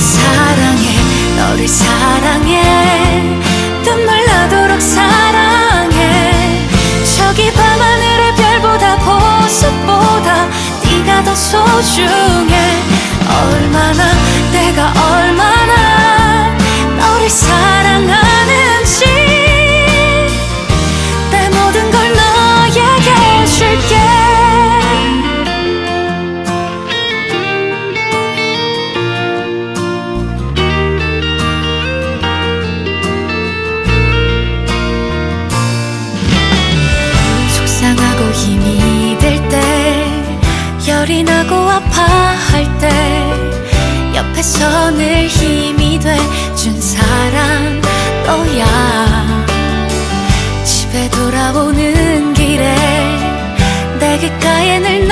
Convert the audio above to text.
사랑해 너를 사랑해. 눈물 나도록 사랑해. 저기 밤하늘의 별보다 보석보다 네가 더 소중해 열이 나고 아파할 때 옆에서 늘 힘이 돼 준 사람 너야. 집에 돌아오는 길에 내 귓가에 늘